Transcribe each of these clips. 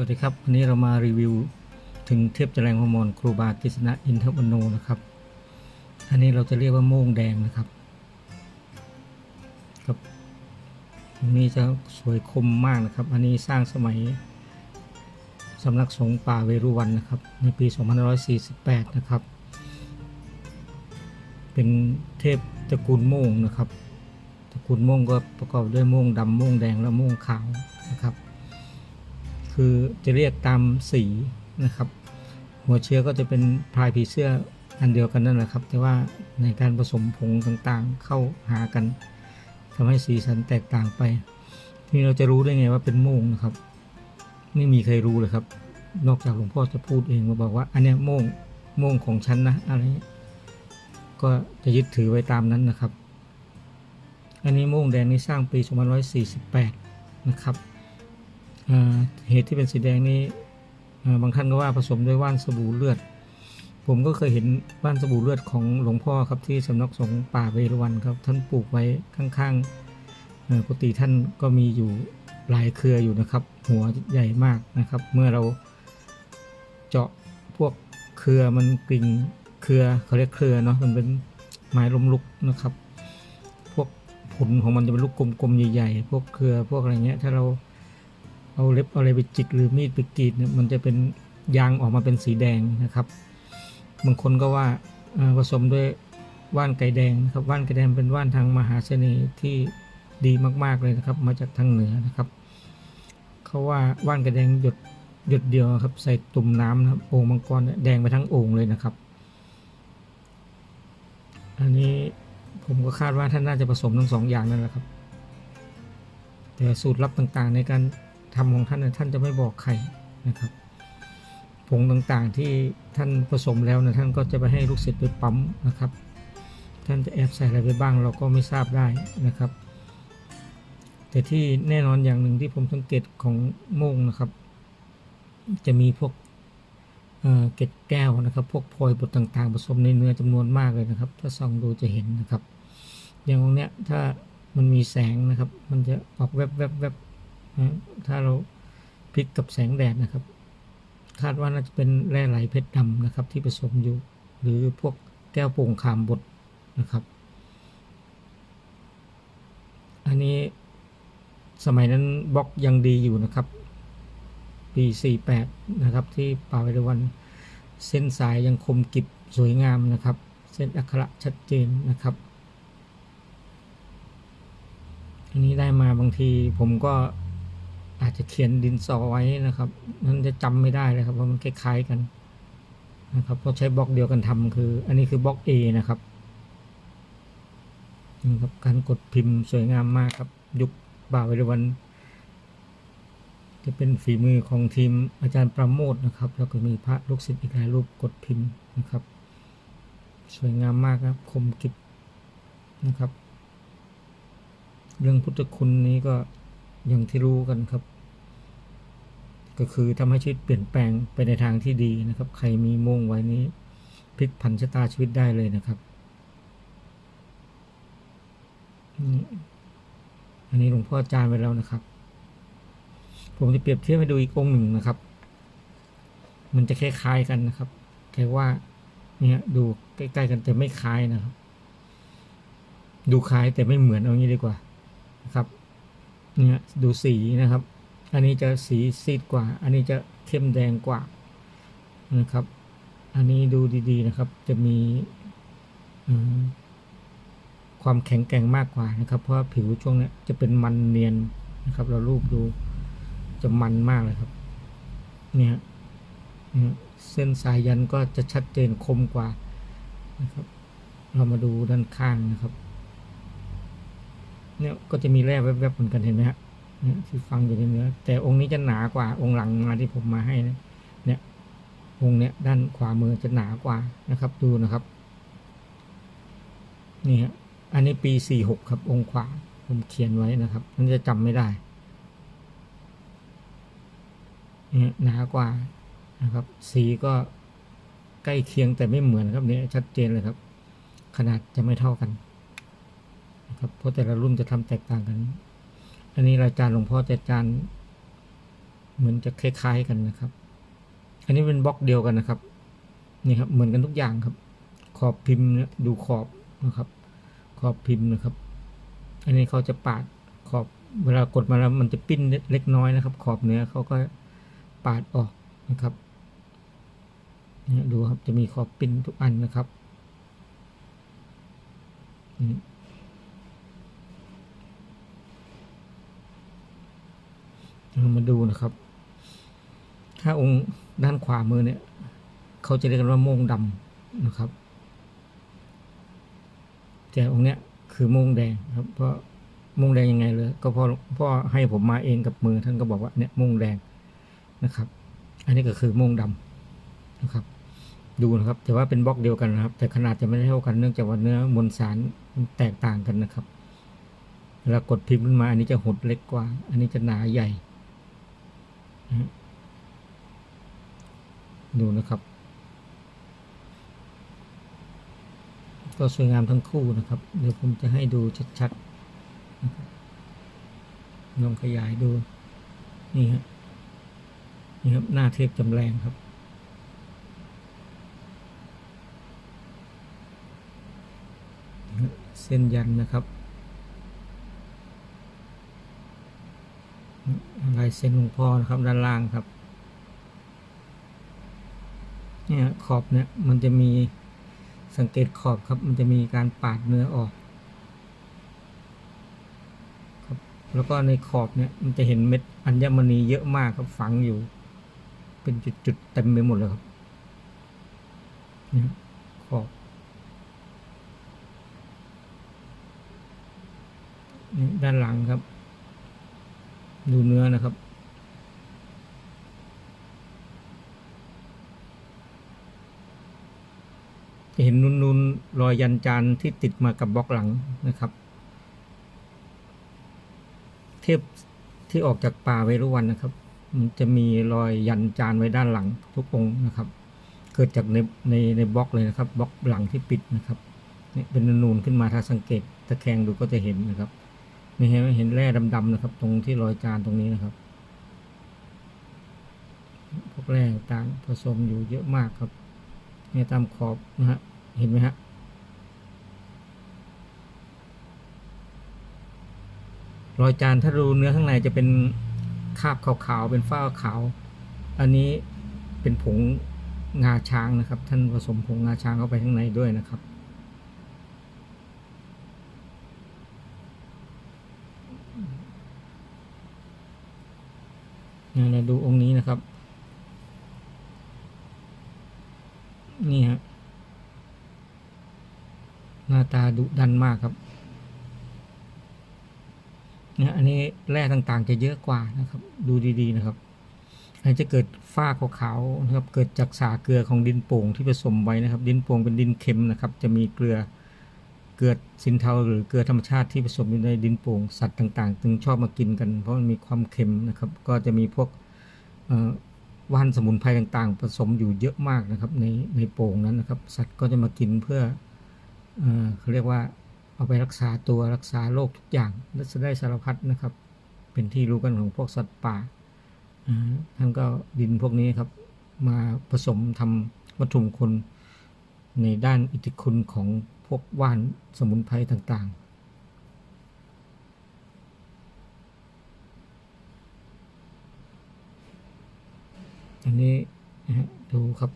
วัสดีครับ วันนี้เรามารีวิวถึงเทพจรังฮอร์โมนครูบากิษณะอินทวโนนะครับ อันนี้เราจะเรียกว่าโม่งแดงนะครับครับตรงนี้จะสวยคมมากนะครับ อันนี้สร้างสมัยสำนักสงฆ์ป่าเวรุวันนะครับ ในปี 2548 นะครับ เป็นเทพตระกูลโม่งนะครับ ตระกูลโม่งก็ประกอบด้วยโม่งดำโม่งแดงและโม่งขาว คือจะเรียกตามสีนะครับ หัวเชื้อก็จะเป็นพายผีเสื้ออันเดียวกันนั่นแหละครับ แต่ว่าในการผสมผงต่างๆ เข้าหากันทำให้สีสันแตกต่างไป ทีนี้เราจะรู้ได้ไงว่าเป็นโมงนะครับ ไม่มีใครรู้เลยครับ นอกจากหลวงพ่อจะพูดเองมาบอกว่า อันนี้โมงโมงของฉันนะอะไรก็จะยึดถือไว้ตามนั้นนะครับ อันนี้โมงแดงนี่สร้างปี 2548 นะครับ เหตุที่เป็นสีแดงนี้อ่บางท่านก็ว่าผสมด้วยว่านสบู่เลือด ผมก็เคยเห็นว่านสบู่เลือดของหลวงพ่อครับที่สำนักสงฆ์ป่าเวรวันครับ ท่านปลูกไว้ข้างๆเอ่อกุฏิท่านก็มีอยู่หลายเครืออยู่นะครับ หัวใหญ่มากนะครับ เมื่อเราเจาะพวกเครือมันกริ่งเครือเขาเรียกเครือเนาะมันเป็นไม้ล้มลุกนะครับ พวกผลของมันจะเป็นลูกกลมๆใหญ่ๆ พวกเครือพวกอะไรเงี้ยถ้าเรา เอาเล็บเอาอะไรไปจิกหรือมีดไปกรีดเนี่ยมันจะเป็นยางออกมาเป็นสีแดงนะครับบางคนก็ว่าผสมด้วยว่านไก่แดงนะครับว่านไก่แดงเป็นว่านทางมหาเสน่ห์ที่ดีมากๆเลยนะครับ มาจากทางเหนือนะครับเขาว่าว่านไก่แดงหยดหยดเดียวครับใส่ตุ่มน้ำนะครับโอ่งมังกรเนี่ยแดงไปทั้งโอ่งเลยนะครับ อันนี้ผมก็คาดว่าท่านน่าจะผสมทั้งสองอย่างนั่นแหละครับแต่สูตรลับต่างๆในการ ทำของท่านน่ะท่านจะไม่บอกใครนะครับ ผงต่างๆที่ท่านผสมแล้วนะท่านก็จะไปให้ลูกศิษย์ไปปั๊มนะครับ ท่านจะแอบใส่อะไรไปบ้างเราก็ไม่ทราบได้นะครับ แต่ที่แน่นอนอย่างหนึ่งที่ผมสังเกตของโมงนะครับ จะมีพวกเเกล็ดแก้วนะครับ พวกพลอยบดต่างๆผสมในเนื้อจำนวนมากเลยนะครับ ถ้าส่องดูจะเห็นนะครับ อย่างตรงเนี้ยถ้ามันมีแสงนะครับ มันจะออกแวบแวบแวบนะ ถ้าเราพลิกกับแสงแดดนะครับ คาดว่าน่าจะเป็นแร่ไหลเพชรดำนะครับ ที่ผสมอยู่ หรือพวกแก้วโป่งขามบดนะครับ อันนี้สมัยนั้นบล็อกยังดีอยู่นะครับ ปี 48 นะครับ ที่ป่าเวรวันเส้นสายยังคมกิบสวยงามนะครับ เส้นอักขระชัดเจนนะครับ อันนี้ได้มาบางทีผมก็ อาจจะเขียนดินสอไว้นะครับมันจะจำไม่ได้เลยครับเพราะมันคล้ายๆกันนะครับเพราะใช้บล็อกเดียวกันทำคือ อันนี้คือบล็อก A นะครับนี่ครับการกดพิมพ์สวยงามมากครับ ยุคบ่าวเวรวัน จะเป็นฝีมือของทีมอาจารย์ประโมทนะครับ แล้วก็มีพระลูกศิษย์อีกหลายรูปกดพิมพ์นะครับ สวยงามมากครับ คมกริบนะครับ เรื่องพุทธคุณนี้ก็ อย่างที่รู้กันครับ ก็คือทำให้ชีวิตเปลี่ยนแปลงไปในทางที่ดีนะครับ ใครมีโม่งไว้นี้พลิกผันชะตาชีวิตได้เลยนะครับอันนี้หลวงพ่อจานไปแล้วนะครับ ผมจะเปรียบเทียบให้ดูอีกองหนึ่งนะครับ มันจะคล้ายๆกันนะครับแต่ว่า เนี่ยดูใกล้ๆกันแต่ไม่คล้ายนะครับ ดูคล้ายแต่ไม่เหมือนเอางี้ดีกว่านะครับ เนี่ยดูสีนะครับ อันนี้จะสีซีดกว่า อันนี้จะเข้มแดงกว่านะครับ อันนี้ดูดีๆนะครับ จะมีความแข็งแกร่งมากกว่านะครับ เพราะผิวช่วงนี้จะเป็นมันเนียนนะครับ เรารูปดูจะมันมากเลยครับ เนี่ยเส้นสายยันก็จะชัดเจนคมกว่านะครับ เรามาดูด้านข้างนะครับ เนี่ยก็จะมีแร่แวบๆเหมือนกันเห็นไหมฮะเนี่ยที่ฟังอยู่ในเนื้อ แต่องค์นี้จะหนากว่าองค์หลังมาที่ผมมาให้นะเนี่ยองค์เนี้ยด้านขวามือจะหนากว่านะครับ ดูนะครับนี่ฮะอันนี้ปีสี่หกครับ องค์ขวาผมเขียนไว้นะครับมันจะจำไม่ได้เนี่ยหนากว่านะครับ สีก็ใกล้เคียงแต่ไม่เหมือนครับเนี่ยชัดเจนเลยครับ ขนาดจะไม่เท่ากัน นะครับเพราะแต่ละรุ่นจะทำแตกต่างกัน อันนี้รายการหลวงพ่อจะจานเหมือนจะคล้ายๆกันนะครับ อันนี้เป็นบล็อกเดียวกันนะครับ นี่ครับ เหมือนกันทุกอย่างครับ ขอบพิมพ์เนี่ยดูขอบนะครับ ขอบพิมพ์นะครับ อันนี้เขาจะปาดขอบเวลากดมาแล้วมันจะปิ้นเล็กน้อยนะครับ ขอบเนื้อเขาก็ปาดออกนะครับนี่ดูครับจะมีขอบปิ้นทุกอันนะครับ เรามาดูนะครับ ถ้าองค์ด้านขวามือเนี่ย เขาจะเรียกกันว่าโมงดำนะครับ แต่องค์เนี้ยคือโมงแดงครับ เพราะโมงแดงยังไงเลย ก็เพราะพ่อให้ผมมาเองกับมือท่านก็บอกว่าเนี่ยโมงแดงนะครับ อันนี้ก็คือโมงดำนะครับ ดูนะครับ แต่ว่าเป็นบล็อกเดียวกันนะครับ แต่ขนาดจะไม่เท่ากันเนื่องจากว่าเนื้อมวลสารแตกต่างกันนะครับเวลากดพิมพ์ขึ้นมาอันนี้จะหดเล็กกว่า อันนี้จะหนาใหญ่ ดูนะครับ ก็สวยงามทั้งคู่นะครับ เดี๋ยวผมจะให้ดูชัดๆลองขยายดู นี่ครับนี่ครับ หน้าเทพจำแรงครับเส้นยันนะครับลาย เส้นหลวงพ่อนะครับด้านล่างครับ เนี่ยขอบเนี่ยมันจะมีสังเกตขอบครับ มันจะมีการปาดเนื้อออกครับแล้วก็ในขอบเนี่ยมันจะเห็นเม็ดอัญมณีเยอะมากครับฝังอยู่ เป็นจุดๆเต็มไปหมดเลยครับเนี่ยขอบด้านหลังครับ ดูเนื้อนะครับ จะเห็นนูนๆรอยยันจานที่ติดมากับบล็อกหลังนะครับ เทพที่ออกจากป่าเวรุวันนะครับ มันจะมีรอยยันจานไว้ด้านหลังทุกองนะครับ เกิดจากในในในบล็อกเลยนะครับบล็อกหลังที่ปิดนะครับนี่เป็นนูนขึ้นมาถ้าสังเกตตะแคงดูก็จะเห็นนะครับนี่เห็นเห็นแร่ดำๆนะครับ ตรงที่รอยจานตรงนี้นะครับ พวกแร่ต่างผสมอยู่เยอะมากครับ เนี่ยตามขอบนะฮะเห็นไหมฮะรอยจานถ้าดูเนื้อข้างในจะเป็นคาบขาวๆเป็นฝ้าขาว อันนี้เป็นผงงาช้างนะครับ ท่านผสมผงงาช้างเข้าไปข้างในด้วยนะครับนี่ยเราดูองค์นี้นะครับ นี่ฮะหน้าตาดุดันมากครับเนี่ยอันนี้แร่ต่างๆ จะเยอะกว่านะครับ ดูดีๆนะครับอันจะเกิดฝ้าขาวๆนะครับ เกิดจากสาเกลือของดินโป่งที่ผสมไว้นะครับ ดินโป่งเป็นดินเค็มนะครับ จะมีเกลือเกลือสินเทาหรือเกลือธรรมชาติที่ผสมอยู่ในดินโป่งสัตว์ต่างๆจึงชอบมากินกัน เพราะมันมีความเค็มนะครับ ก็จะมีพวกเอ่อ ว่านสมุนไพรต่างๆ ผสมอยู่เยอะมากนะครับ ในในโป่งนั้นนะครับ สัตว์ก็จะมากินเพื่อเอเขาเรียกว่าเอาไปรักษาตัวรักษาโรคทุกอย่างและจะได้สารพัดนะครับ เป็นที่รู้กันของพวกสัตว์ป่าท่านก็ดินพวกนี้ครับ มาผสมทำวัตถุมงคลในด้านอิทธิคุณของพวกว่านสมุนไพรต่างๆ อันนี้นะฮะดูครับ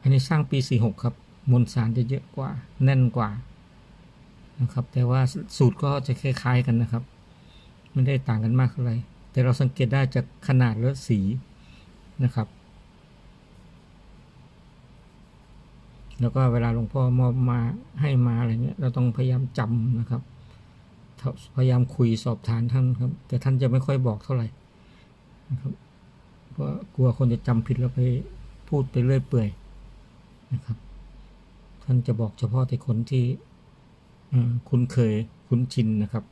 อันนี้สร้างปี 46 ครับ มวลสารจะเยอะกว่า แน่นกว่านะครับ แต่ว่าสูตรก็จะคล้ายๆกันนะครับ ไม่ได้ต่างกันมากเท่าไหร่แต่เราสังเกตได้จากขนาดและสีนะครับ แล้วก็เวลาหลวงพ่อมอบมาให้มาอะไรเงี้ยเราต้องพยายามจำนะครับ พยายามคุยสอบถามท่านครับ แต่ท่านจะไม่ค่อยบอกเท่าไหร่ นะครับเพราะกลัวคนจะจำผิดแล้วไปพูดไปเรื่อยเปื่อยนะครับ ท่านจะบอกเฉพาะแต่คนที่คุ้นเคยคุ้นชินนะครับ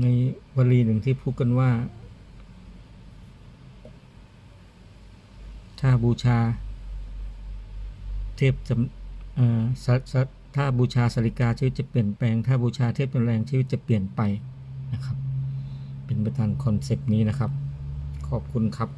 ในวลีหนึ่งที่พูดกันว่า ถ้าบูชาเทพจำเอ่อสส ถ้าบูชาสริกาชีวิตจะเปลี่ยนแปลง ถ้าบูชาเทพจนแรงชีวิตจะเปลี่ยนไปนะครับ เป็นประธานคอนเซปต์นี้นะครับ ขอบคุณครับ